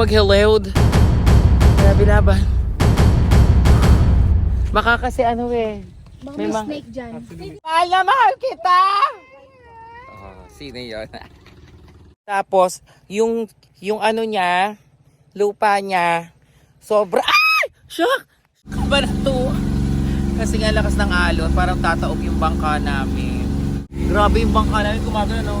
Kaya mag-helod. Grabe laban. Baka kasi ano eh. Baka May may mga- snake dyan. Mahal na mahal kita! Oh, sino yon? Tapos, yung, yung ano niya, lupa niya, sobra, ay! Shock! Ba na to? Kasi nga lakas ng alon, parang tataob yung bangka namin. Grabe yung bangka namin, gumagano, no?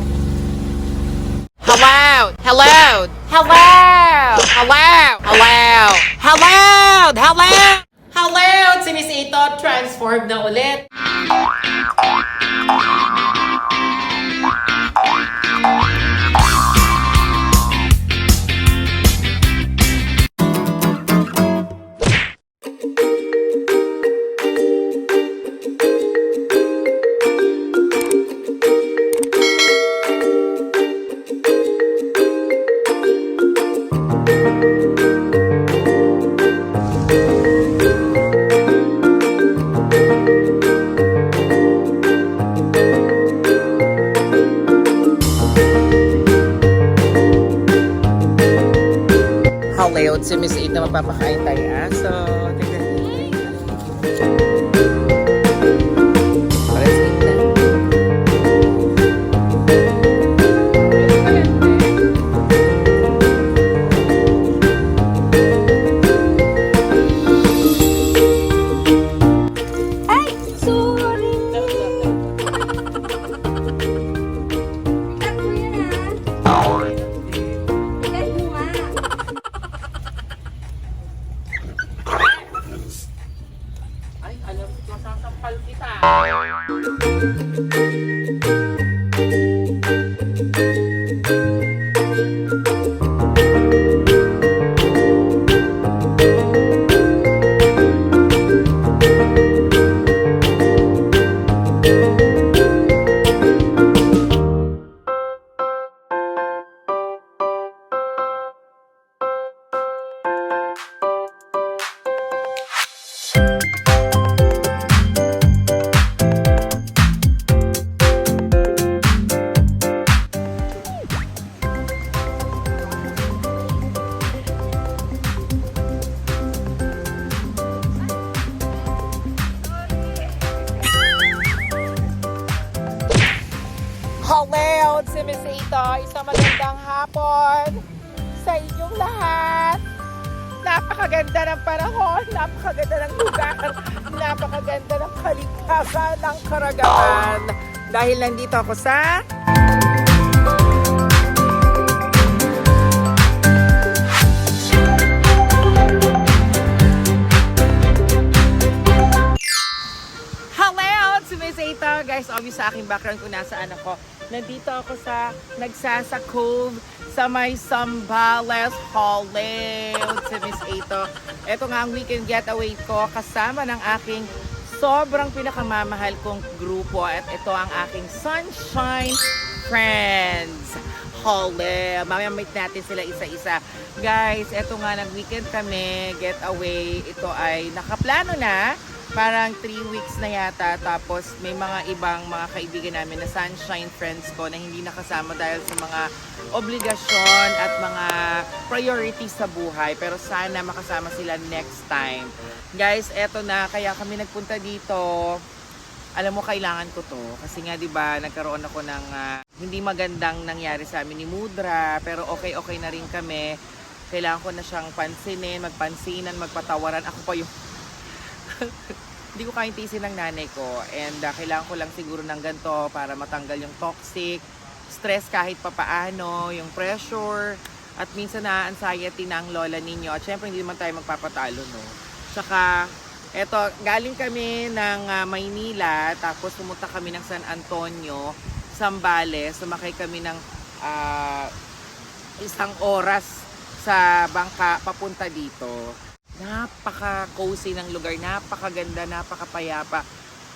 Hello! Hello! Hello! Hello! Hello! Hello! Hello! Hello! Si Miss Ito, transformed na ulit. Dahil nandito ako sa... Ito. Guys, obvious sa aking background kung nasaan ako. Nandito ako sa Nagsasa Cove sa may Sambales Hollywood si Miss Ito. Ito nga ang weekend getaway ko kasama ng aking sobrang pinakamamahal kong grupo at ito ang aking Sunshine Friends. Holly. Mamaya meet natin sila isa-isa. Guys, eto nga nag-weekend kami, getaway. Ito ay nakaplano na. Parang 3 weeks na yata. Tapos may mga ibang mga kaibigan namin na sunshine friends ko na hindi nakasama dahil sa mga obligasyon at mga priorities sa buhay. Pero sana makasama sila next time. Guys, eto na. Kaya kami nagpunta dito alam mo kailangan ko to kasi nga 'di ba nagkaroon ako ng ah, hindi magandang nangyari sa amin ni Mudra pero okay okay na rin kami kailangan ko na siyang pansinin magpansinan magpatawaran ako pa yung hindi ko kayang tiisin ng nanay ko and ah, kailangan ko lang siguro ng ganito para matanggal yung toxic stress kahit papaano yung pressure at minsan na anxiety ng lola ninyo. At syempre hindi naman tayo magpapatalo no? Tsaka, eto, galing kami ng ah, Maynila, tapos pumunta kami ng San Antonio, Zambales, sumakay kami ng ah, isang oras sa bangka papunta dito. Napaka-cozy ng lugar, napakaganda, napakapayapa.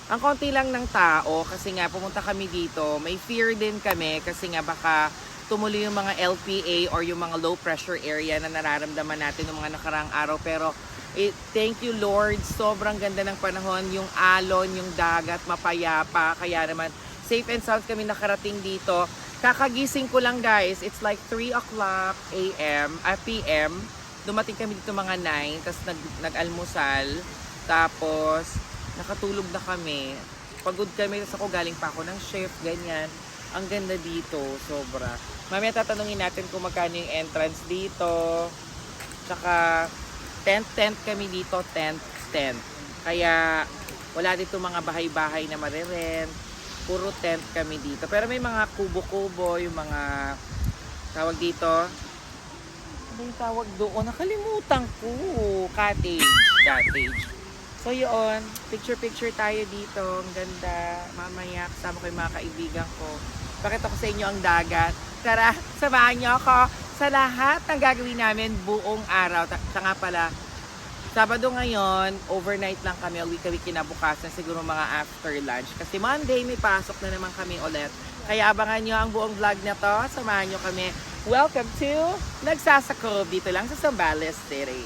Ang konti lang ng tao kasi nga pumunta kami dito, may fear din kami kasi nga baka tumuloy yung mga LPA or yung mga low pressure area na nararamdaman natin ng mga nakarang araw pero eh, thank you Lord, sobrang ganda ng panahon, yung alon, yung dagat, mapayapa, kaya naman safe and sound kami nakarating dito. Kakagising ko lang guys. It's like 3 o'clock a.m. ah, p.m. Dumating kami dito mga 9. Tapos nag, nag-almusal. Tapos nakatulog na kami. Pagod kami. Tapos ako galing pa ako ng shift. Ganyan. Ang ganda dito. Sobra. Mamaya tatanungin natin kung magkano yung entrance dito. Tsaka tent tent kami dito. Tent tent. Kaya wala dito mga bahay-bahay na marirent puro tent kami dito. Pero may mga kubo-kubo, yung mga tawag dito. Ano yung tawag doon? Nakalimutan ko. Cottage. Cottage. So yun, picture-picture tayo dito. Ang ganda. Mamaya, kasama ko yung mga kaibigan ko. Pakita ko sa inyo ang dagat. Tara, samahan niyo ako sa lahat ng gagawin namin buong araw. Siya nga pala, Sabado ngayon, overnight lang kami, uwi kami kinabukasan, siguro mga after lunch. Kasi Monday, may pasok na naman kami ulit. Kaya abangan nyo ang buong vlog na to. Samahan nyo kami. Welcome to Nagsasakob dito lang sa Zambales City.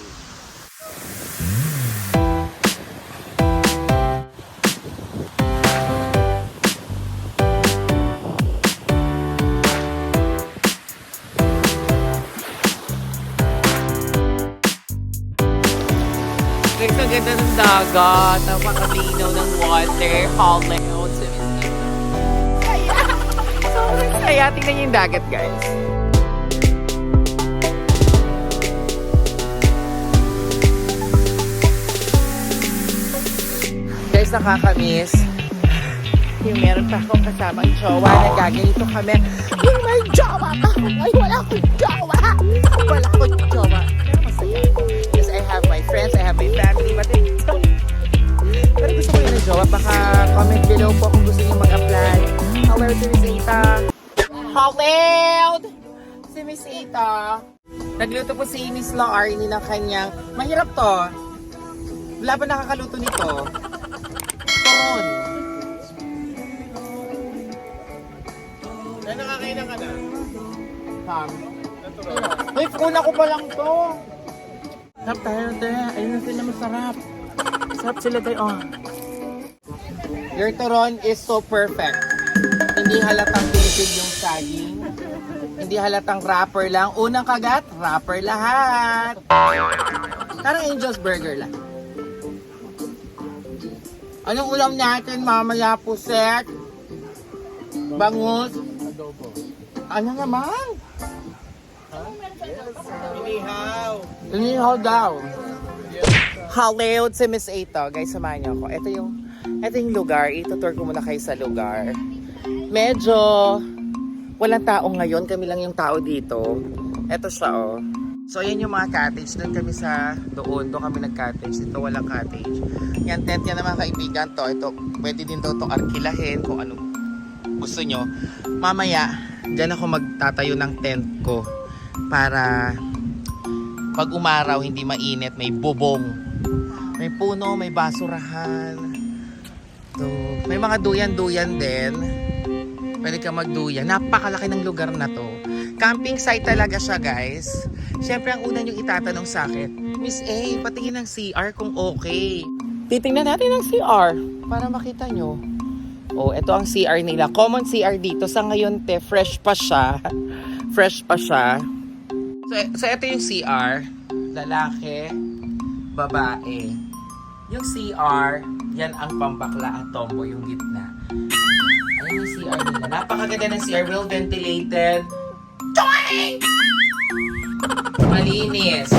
Guys, ang ganda ng dagat. Napakalinaw ng water. Sa Saya! Sobrang saya. Tingnan niyo yung dagat, guys. Guys, nakakamiss. Yung meron pa akong kasamang jowa na gaganito kami. Yung may jowa ka! Ay, wala akong jowa! Wala akong jowa. Pero masaya ako. Yes, I have my friends, I have my family, but ito. Pero gusto ko yun ng jowa. Baka comment below po kung gusto niyo mag-apply. Hello to Miss Ita. Hello! Si Miss Ita. Nagluto po si Miss Law Arnie ng kanyang... Mahirap to. Wala ba nakakaluto nito? Turon. Kaya nakakainan ka na? Natural. Uy, una ko pa lang to. Sarap tayo, te. Ayun na sila masarap. Sarap sila tayo, oh. Your turon is so perfect. Hindi halatang basic yung saging. Hindi halatang wrapper lang. Unang kagat, wrapper lahat. Parang Angel's Burger lang. Anong ulam natin mamaya po, Sek? Bangus? Adobo. Ano naman? Inihaw. Inihaw daw. Hello si Miss Ito. Guys, samahan niyo ako. Ito yung, ito yung lugar. Itutour ko muna kayo sa lugar. Medyo walang tao ngayon. Kami lang yung tao dito. Ito siya, oh. So, yan yung mga cottage. Doon kami sa doon. Doon kami nag-cottage. Ito walang cottage. Yan, tent yan mga kaibigan to. Ito, pwede din daw itong arkilahin kung ano gusto nyo. Mamaya, dyan ako magtatayo ng tent ko para pag umaraw hindi mainit, may bubong. May puno, may basurahan. To, may mga duyan-duyan din. Pwede ka magduyan. Napakalaki ng lugar na to. Camping site talaga siya, guys. Siyempre, ang una nyo itatanong sa akin, Miss A, patingin ng CR kung okay. Titingnan natin ang CR para makita nyo. Oh, ito ang CR nila. Common CR dito. Sa ngayon, te, fresh pa siya. fresh pa siya. So, so ito yung CR. Lalaki, babae. Yung CR, yan ang pambakla at tombo, yung gitna. Ayan yung CR nila. Napakaganda ng CR. Well ventilated. Choing! Malinis.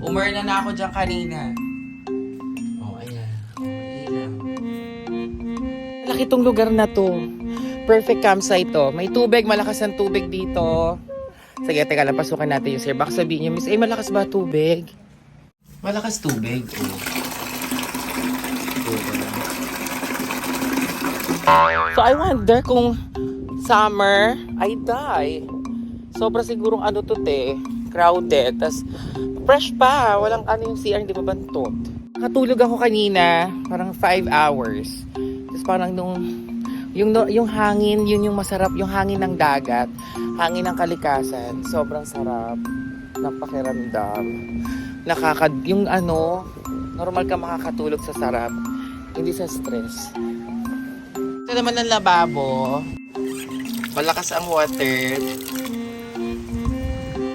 Umar na na ako dyan kanina. Oh, ayan. Oh. Laki tong lugar na to. Perfect campsite to. May tubig, malakas ang tubig dito. Sige, teka lang, pasukan natin yung sir. Baka sabihin niyo, Miss, eh, malakas ba tubig? Malakas tubig. Oh. So, I wonder kung summer, I die. Sobra sigurong ano to, te. Crowded. Tapos, fresh pa. Walang ano yung CR, hindi mabantot. Nakatulog ako kanina, parang 5 hours. Tapos parang nung yung yung hangin, yun yung masarap, yung hangin ng dagat, hangin ng kalikasan, sobrang sarap ng pakiramdam. Yung ano, normal ka makakatulog sa sarap, hindi sa stress. Ito naman ang lababo. Malakas ang water.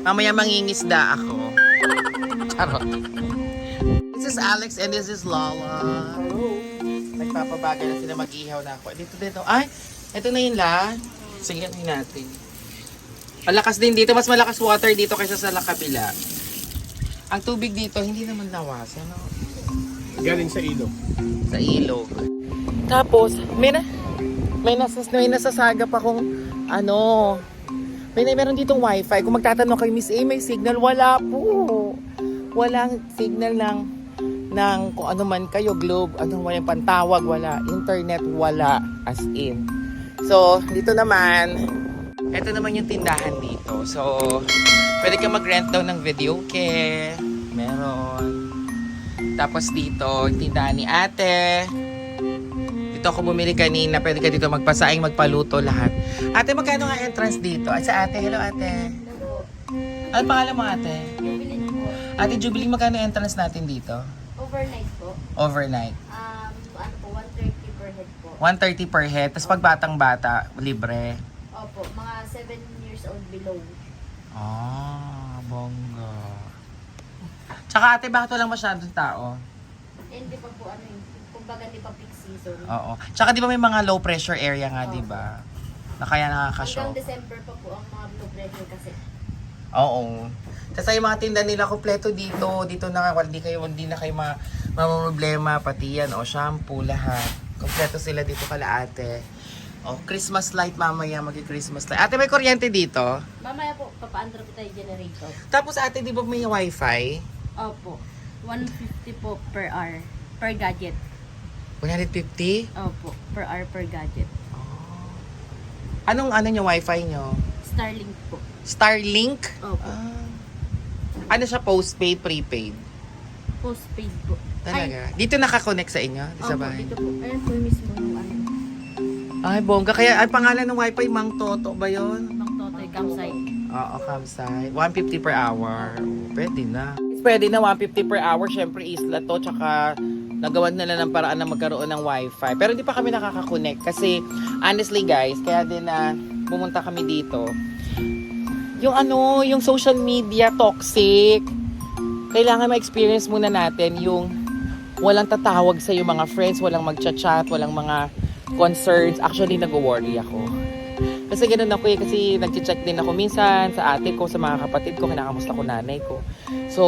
Mamaya mangingisda ako. Charot. This is Alex and this is Lala. Nagpapabagay na sila mag-ihaw na ako. Dito, dito. Ay, ito na yun la. Sige, ano natin. Malakas din dito. Mas malakas water dito kaysa sa lakabila. Ang tubig dito, hindi naman nawasan. No? Galing sa ilog. sa ilog. Tapos, may na, may, nasas, may nasasagap akong, ano, may meron ditong wifi. Kung magtatanong kay Miss A, may signal. Wala po. Walang signal ng, ng kung ano man kayo, globe, ano man yung pantawag, wala. Internet, wala. As in. So, dito naman, ito naman yung tindahan dito. So, pwede ka mag-rent daw ng video ke. Meron. Tapos dito, tindahan ni ate. Dito ako bumili kanina. Pwede ka dito magpasaing, magpaluto lahat. Ate, magkano nga entrance dito? Ay, sa ate. Hello, ate. Ano pangalan mo, ate? Jubilin po. Ate Jubilee, magkano entrance natin dito? Overnight po. Overnight. Um, ano po, 130 per head po. 130 per head. Tapos pag batang bata, libre. Opo, mga 7 years old below. Ah, bongga. Tsaka ate, bakit walang masyadong tao? Eh, Hindi pa po ano yung, kumbaga hindi pa peak season. Oo. Tsaka di ba may mga low pressure area nga, di ba? Na kaya nakaka-show. Hanggang December pa po ang mga low pressure kasi. Oo. Kasi yung mga tinda nila kompleto dito. Dito na hindi kayo hindi na kayo ma problema pati yan o shampoo lahat. Kompleto sila dito kala ate. Oh, Christmas light mamaya magi-Christmas light. Ate may kuryente dito. Mamaya po, papaandro po tayo generator. Tapos ate, di ba may wifi? Opo, 150 po per hour. Per gadget. 150? Opo, per hour per gadget. Anong ano nyo wifi nyo? Starlink po. Starlink? Opo. Ah. Ano siya postpaid, prepaid? Postpaid po. Talaga? Dito nakakonect sa inyo? Ay, Sa opo, bahay? dito po. Ayan po mismo yung ano. Ay, bongga. Kaya, ang pangalan ng wifi, Mang Toto ba yon? Mang Totoy campsite. Oo, campsite. 150 per hour. Pwede na. Pwede na 150 per hour. Siyempre, isla to. Tsaka, nagawan nila ng paraan na magkaroon ng wifi. Pero hindi pa kami nakaka-connect. Kasi, honestly guys, kaya din na pumunta kami dito. Yung ano, yung social media toxic. Kailangan ma-experience muna natin yung walang tatawag sa yung mga friends, walang magchat-chat, walang mga concerns. Actually, nag-worry ako. Kasi ganun ako eh, kasi nag-check din ako minsan sa ate ko, sa mga kapatid ko, kinakamusta ko nanay ko. So,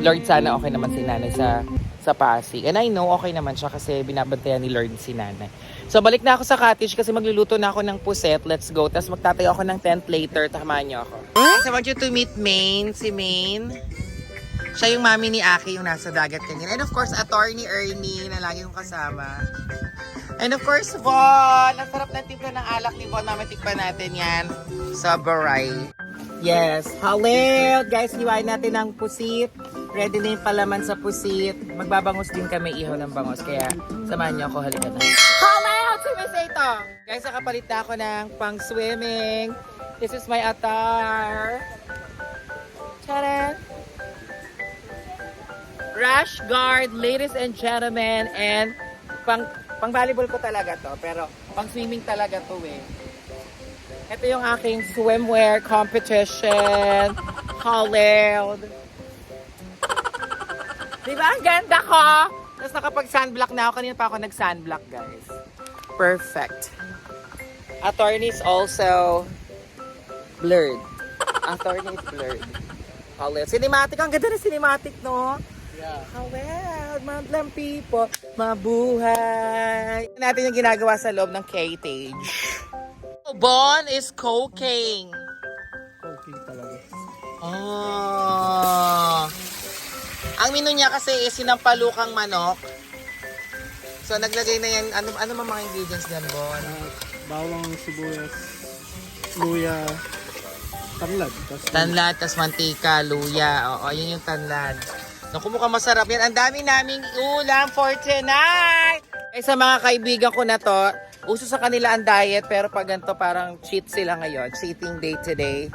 Lord, sana okay naman si nanay sa sa Pasig. And I know okay naman siya kasi binabantayan ni Lord si nanay. So, balik na ako sa cottage kasi magluluto na ako ng puset. Let's go. Tapos magtatayo ako ng tent later. Tamahan niyo ako. I want you to meet Maine. Si Maine. Siya yung mami ni Aki, yung nasa dagat kanina. And of course, attorney Ernie na lagi kong kasama. And of course, Von! Ang sarap ng timpla ng alak ni Von. Namin tikpan natin yan sa Baray. Yes. Hello! Guys, hiwain natin ang pusit. Ready na yung palaman sa pusit. Magbabangos din kami ihaw ng bangos. Kaya samahan niyo ako. Halika na. Hello! Sumis ito! Guys, nakapalit na ako ng pang swimming. This is my attire. Tada! Rash guard, ladies and gentlemen, and pang pang volleyball ko talaga to, pero pang swimming talaga to eh. Ito yung aking swimwear competition. Hallowed. Di ba? Ang ganda ko! Tapos nakapag-sunblock na ako. Kanina pa ako nag-sunblock, guys. Perfect. Attorney is also blurred. Attorney is blurred. Hallowed. Cinematic. Ang ganda na cinematic, no? Yeah. Hawel, madlang people, mabuhay. Natin yung ginagawa sa loob ng cage. Bon is cooking. Okay talaga. Oh. Ang menu niya kasi is sinampalukang manok. So naglagay na yan, ano, ano mga mga ingredients diyan, Bon? Uh, bawang sibuyas, luya, tanlad. Tas, Tanlad, tas mantika, luya. Oo, yun yung tanlad. Naku, mukhang masarap yan. Ang dami naming ulam for tonight! Eh, sa mga kaibigan ko na to, uso sa kanila ang diet, pero pag ganito parang cheat sila ngayon. Cheating day today.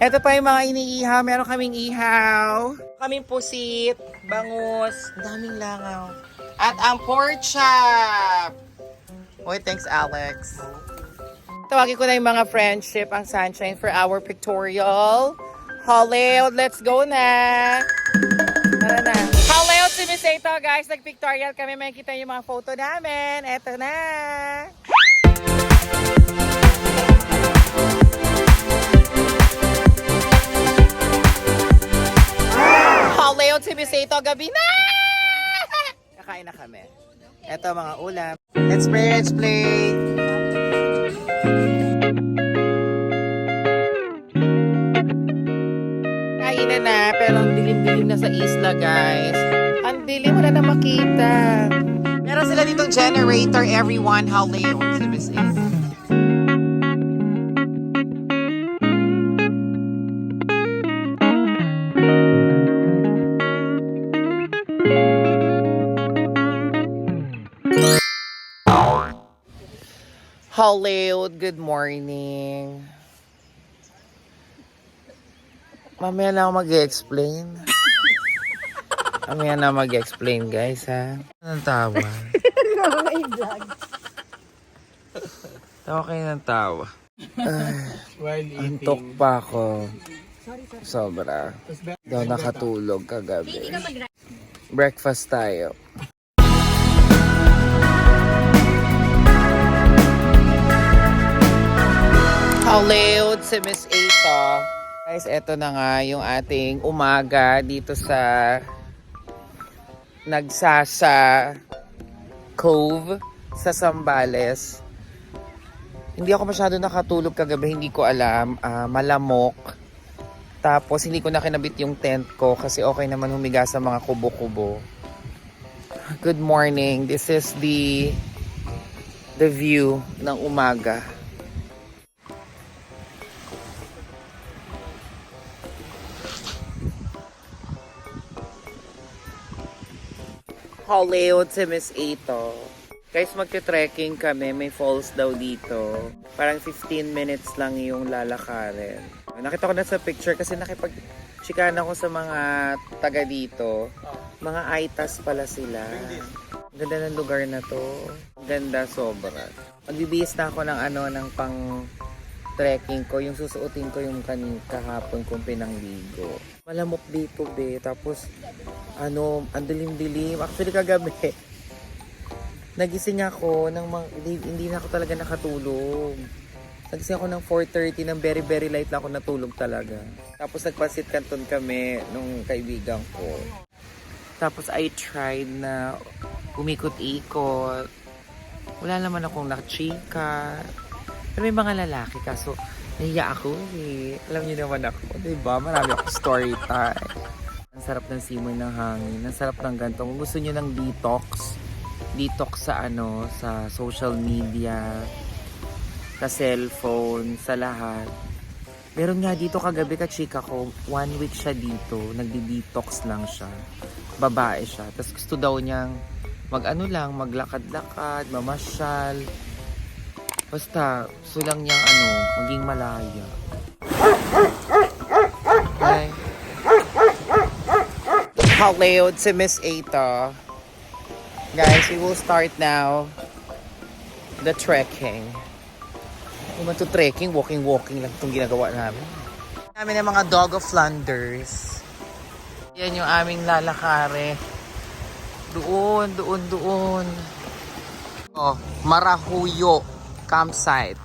Ito pa yung mga iniihaw. Meron kaming ihaw. Kaming pusit, bangus. Ang daming langaw. At ang pork chop. Oy, thanks Alex. Ito Tawagin ko na yung mga friendship, ang sunshine for our pictorial. Halayout, let's go na! Tara na. Halayout si Miss Eto, guys. Nag-pictorial kami. May kita yung mga photo namin. Eto na! Halayout si Miss Eto, gabi na! Kakain na kami. Eto mga ulam. Let's play, let's play! Kainan na, pero ang dilim-dilim na sa isla, guys. Ang dilim, wala na makita. Meron sila ditong generator, everyone. How late? Si Miss Hollywood, good morning. Mamaya na ako mag-explain. Mamaya na mag-explain, guys, ha? Anong tawa? Tawa kayo ng tawa. While. Antok pa ako. Sobra. Daw nakatulog kagabi. Breakfast tayo. Howled si Miss Ito. Guys, eto na nga yung ating umaga dito sa Nagsasa Cove sa Sambales. Hindi ako masyado nakatulog kagabi, hindi ko alam. Ah, malamok. Tapos hindi ko na kinabit yung tent ko kasi okay naman humiga sa mga kubo-kubo. Good morning. This is the the view ng umaga. Si Miss Ito. Guys, magte-trekking kami. May falls daw dito. Parang 15 minutes lang yung lalakarin. Nakita ko na sa picture kasi nakipag chikana ko sa mga taga dito. Mga Aitas pala sila. Ganda ng lugar na to. Ganda sobra. Magbibihis na ako ng ano, ng pang trekking ko. Yung susuotin ko yung kanin kahapon kong pinangligo. Malamok dito, be. Tapos, ano, ang dilim-dilim. Actually, kagabi, nagising ako ng mga, hindi, hindi na ako talaga nakatulog. Nagising ako ng 4.30 ng very very light lang ako natulog talaga. Tapos nagpasit kanton kami nung kaibigan ko. Tapos I tried na umikot-ikot. Wala naman akong nakachika. Pero may mga lalaki kaso nahiya ako eh. Alam niyo naman ako, di ba? Marami akong story time. Sarap ng simoy ng hangin. Ang sarap ng ganito. Kung gusto niyo ng detox, detox sa ano, sa social media, sa cellphone, sa lahat. Meron nga dito kagabi ka chika ko, one week siya dito, nagdi-detox lang siya. Babae siya. Tapos gusto daw niyang mag ano lang, maglakad-lakad, mamasyal. Basta, gusto lang niyang ano, maging malaya. Howled si Miss Ata. Guys, we will start now the trekking. Kung man to trekking, walking-walking lang itong ginagawa namin. Namin ng mga dog of Flanders. Yan yung aming lalakare. Doon, doon, doon. Oh, Marahuyo campsite.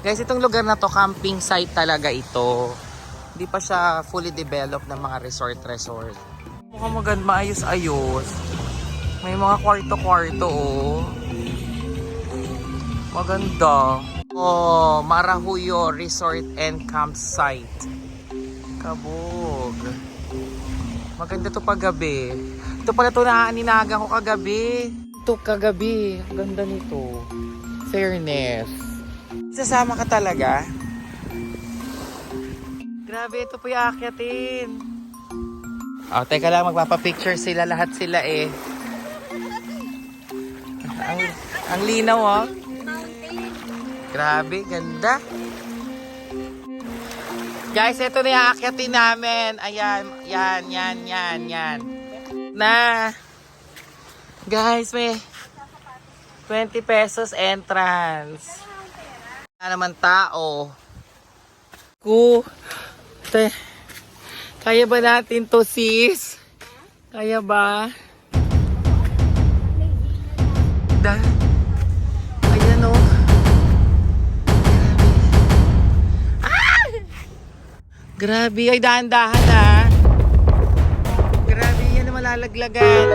Guys, itong lugar na to, camping site talaga ito. Hindi pa siya fully developed ng mga resort-resort. Mukhang maganda, maayos-ayos. May mga kwarto-kwarto, oh. Maganda. Oh, Marahuyo Resort and Campsite. Kabog. Maganda to paggabi. Ito pala to na ko kagabi. Ito kagabi. Ang ganda nito. Fairness. Sasama ka talaga? Grabe, ito po yung aakyatin. Oh, teka lang, magpapapicture sila. Lahat sila eh. Ang, ang linaw oh. Grabe, ganda. Guys, ito na yung aakyatin namin. Ayan, yan, yan, yan, yan. Na. Guys, may 20 pesos entrance. Wala naman tao. Ku. Te. Kaya ba natin to, sis? Kaya ba? Da. Ayan o. Ah! Grabe. Ay, dahan-dahan ah. Grabe. Yan ang malalaglagan.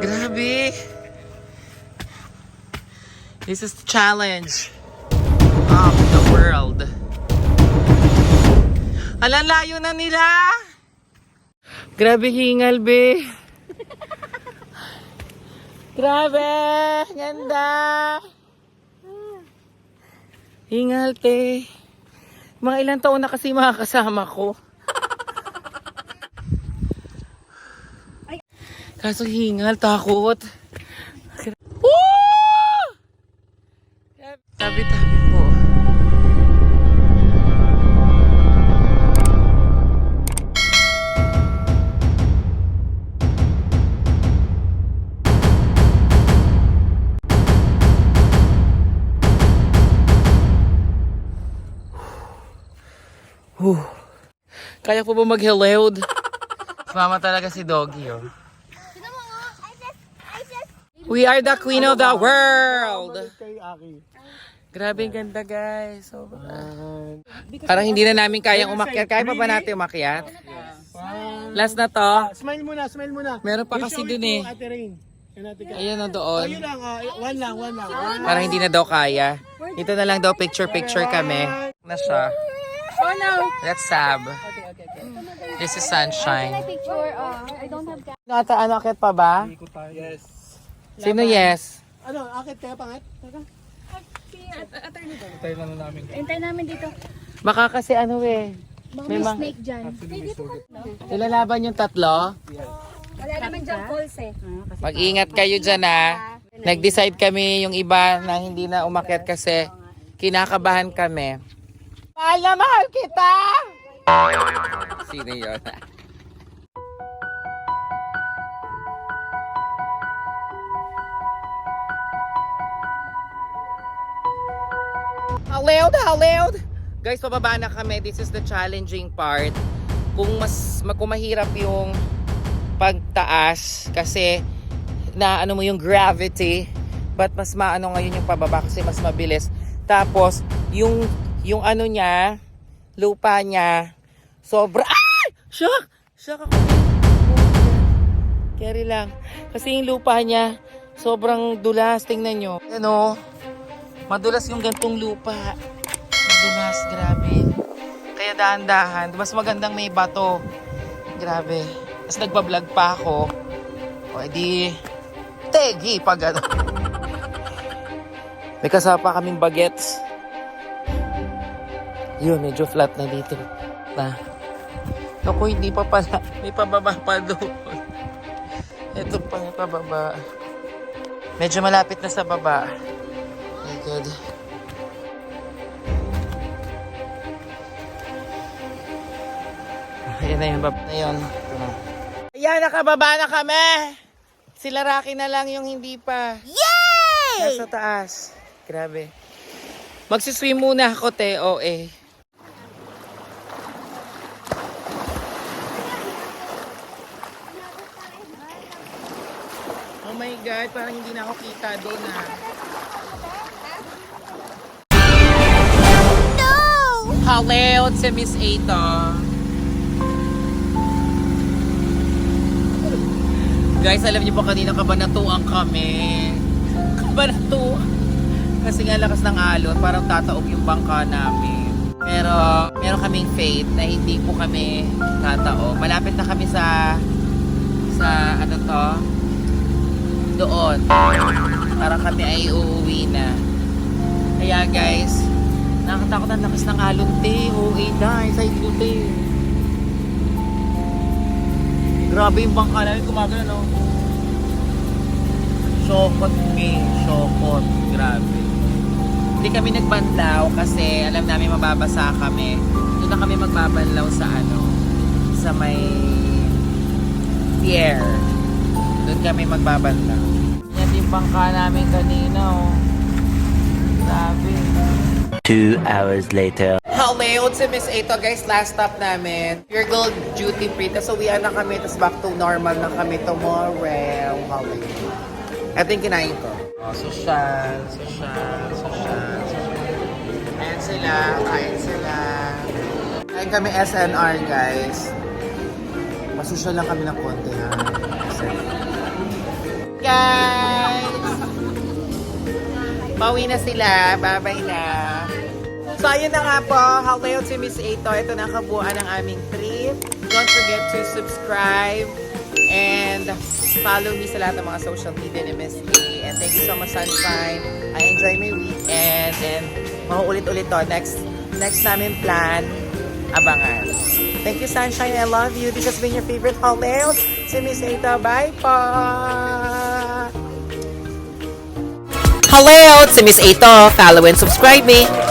Grabe. This is the challenge of the world. Alang layo na nila. Grabe hingal, be. Grabe. Ganda. Hingal, te. Mga ilang taon na kasi mga kasama ko. Kaso hingal, takot. Woo! Tabi-tabi Whew. Kaya po ba mag-helod? Mama talaga si Doggy, oh. We are the queen of the world! Kay Aki. Grabe ang ganda guys. Sobrang. Parang hindi na namin kayang umakyat. Kaya pa ba natin umakyat? Last na to. Smile muna, smile muna. Meron pa kasi dun eh. to Ate Rain. Yan natin ka. Ayun na Oh, doon. yun lang. ah, one lang, one lang. Parang hindi na daw kaya. Dito na lang daw picture-picture kami. Na siya. Oh no! That's Sab. This is Sunshine. Picture, uh, I don't have camera. Ano ata, ano, akit pa ba? Yes. Sino yes? Ano, akit kaya pangat? Teka. Tayo na namin. Hintay namin dito. Baka kasi ano eh. May may mga- snake dyan. Ilalaban yung tatlo. Wala naman dyan calls eh. Mag-ingat kayo dyan ha. Nag-decide kami yung iba na hindi na umakyat kasi kinakabahan kami. Mahal na mahal kita! Sino yun? Halewd, halewd! Guys, pababa na kami. This is the challenging part. Kung mas kung mahirap yung pagtaas kasi na ano mo yung gravity but mas maano ngayon yung pababa kasi mas mabilis tapos yung yung ano niya lupa niya sobra ay! Shock! Shock ako. Carry lang. Kasi yung lupa niya sobrang dulas. Tingnan nyo. Ano madulas yung gantong lupa. Madulas grabe. Kaya dahan-dahan. Mas magandang may bato. Grabe. Tapos nagbablog pa ako. O edi tegi pag ano may kasama pa kaming bagets yun medyo flat na dito na Naku, hindi pa pala. May pababa pa doon. Ito pa, may pababa. Medyo malapit na sa baba. My God. Ayan na yung baba na yun. Ito na. Ayan, nakababa na kami! Sila Rocky na lang yung hindi pa. Yay! Nasa taas. Grabe. Magsiswim muna ako, te. O, my God, parang hindi na ako kita doon ah. No! Hello, si Miss Ato. Guys, alam niyo ba kanina kabanatuan kami? Kabanatuan. Kasi nga lakas ng alon, parang tataog yung bangka namin. Pero meron kaming faith na hindi po kami tataog. Malapit na kami sa sa ano to, doon. Para kami ay uuwi na. Kaya guys, nakakatakot ang lakas ng alon, te. OA na, side ko, te. Grabe yung bangka namin gumagano, no? Shokot, me. Shokot. Grabe. Hindi kami nagbanlaw kasi alam namin mababasa kami. Doon na kami magbabanlaw sa ano, sa may pier. Doon kami magbabanlaw. Yan yung bangka namin kanina, oh. Grabe. Two hours later. Hello, si Miss Ito guys, last stop namin. Pure Gold Duty Free. Tapos uwian na kami, tapos back to normal na kami tomorrow. Hello. Ito yung kinain ko. Oh, social, social, social, social. Ayan sila, kain sila. Kain kami SNR guys. Masusyal lang kami ng konti ha. Guys! Pauwi na sila. Bye-bye na. So, ayun na nga po. Hello to Miss Ato. Ito na kabuuan ng aming trip. Don't forget to subscribe and follow me sa lahat ng mga social media ni Miss A. And thank you so much, Sunshine. I enjoy my weekend and mauulit-ulit to. Next, next namin plan, abangan. Thank you, Sunshine. I love you. This has been your favorite Hello to Miss Ato. Bye po! Hello, it's Miss Ato. Follow and subscribe me.